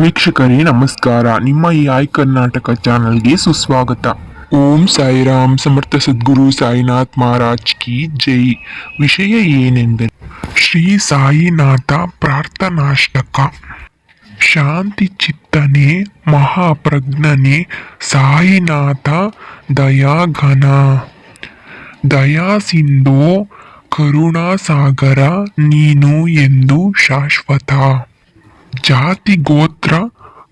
ವೀಕ್ಷಕರೇ, ನಮಸ್ಕಾರ. ನಿಮ್ಮ ಈ ಆಯ್ ಕರ್ನಾಟಕ ಚಾನಲ್ಗೆ ಸುಸ್ವಾಗತ. ಓಂ ಸಾಯಿರಾಮ್ ಸಮರ್ಥ ಸದ್ಗುರು ಸಾಯಿನಾಥ್ ಮಹಾರಾಜ್ ಕಿ ಜೈ. ವಿಷಯ ಏನೆಂದರೆ, ಶ್ರೀ ಸಾಯಿನಾಥ ಪ್ರಾರ್ಥನಾಷ್ಟಕ. ಶಾಂತಿ ಚಿತ್ತನೆ, ಮಹಾಪ್ರಜ್ಞನೆ, ಸಾಯಿನಾಥ ದಯಾಘನ. ದಯಾ ಸಿಂಧೋ, ಕರುಣಾಸಾಗರ, ನೀನು ಎಂದು ಶಾಶ್ವತ. ಜಾತಿ ಗೋತ್ರ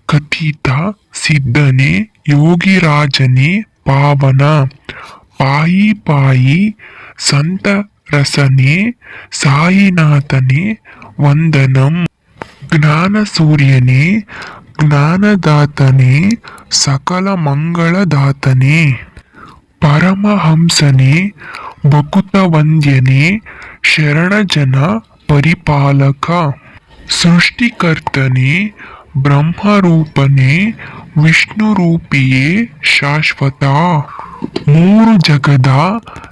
ಕಥಿತ ಸಿದ್ಧನೆ ಯೋಗಿರಾಜನೇ ಪಾವನ. ಪಾಯಿ ಪಾಯಿ ಸಂತ ರಸನೆ ಸಾಯಿನಾಥನೇ ವಂದನಂ. ಜ್ಞಾನ ಸೂರ್ಯನೇ ಜ್ಞಾನದಾತನೇ ಸಕಲ ಮಂಗಳದಾತನೇ. ಪರಮಹಂಸನೇ ಬಕುತ ವಂದ್ಯನೇ ಶರಣಜನ ಪರಿಪಾಲಕ. ಸೃಷ್ಟಿಕರ್ತನೇ, ಬ್ರಹ್ಮರೂಪನೇ, ವಿಷ್ಣುರೂಪಿಯೇ ಶಾಶ್ವತ. ಮೂರು ಜಗದ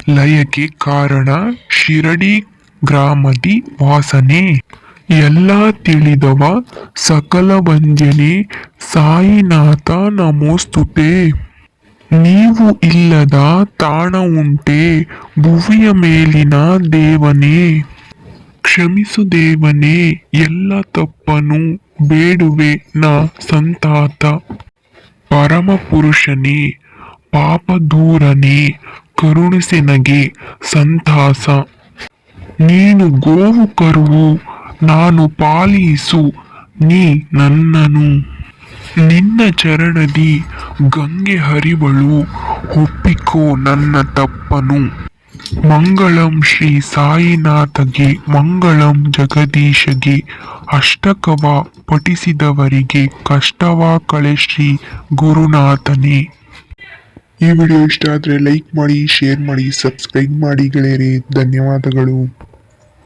ಲಯಕ್ಕೆ ಕಾರಣ ಶಿರಡಿ ಗ್ರಾಮದಿ ವಾಸನೆ. ಎಲ್ಲ ತಿಳಿದವ ಸಕಲ ವಂಜನೆ ಸಾಯಿನಾಥ ನಮೋಸ್ತುತೆ. ನೀವು ಇಲ್ಲದ ತಾಣ ಉಂಟೆ, ಭುವಿಯ ಮೇಲಿನ ದೇವನೇ. ಕ್ಷಮಿಸು ದೇವನೇ ಎಲ್ಲ ತಪ್ಪನು ಬೇಡುವೆ ನ ಸಂತಾತ. ಪರಮಪುರುಷನೇ ಪಾಪ ದೂರನೇ ಕರುಣಿಸೆನಗೆ ಸಂತಾಸ. ನೀನು ಗೋವು ಕರುವು, ನಾನು ಪಾಲಿಸು, ನೀ ನನ್ನನು. ನಿನ್ನ ಚರಣದಿ ಗಂಗೆ ಹರಿವಳು, ಒಪ್ಪಿಕೋ ನನ್ನ ತಪ್ಪನು. ಮಂಗಳಂ ಶ್ರೀ ಸಾಯಿನಾಥಗೆ, ಮಂಗಳಂ ಜಗದೀಶಗೆ, ಅಷ್ಟಕವ ಪಠಿಸಿದವರಿಗೆ ಕಷ್ಟವ ಕಳೆ ಶ್ರೀ ಗುರುನಾಥನೇ. ಈ ವಿಡಿಯೋ ಇಷ್ಟ ಆದರೆ ಲೈಕ್ ಮಾಡಿ, ಶೇರ್ ಮಾಡಿ, ಸಬ್ಸ್ಕ್ರೈಬ್ ಮಾಡಿ ಗೆಳೆಯರಿ. ಧನ್ಯವಾದಗಳು.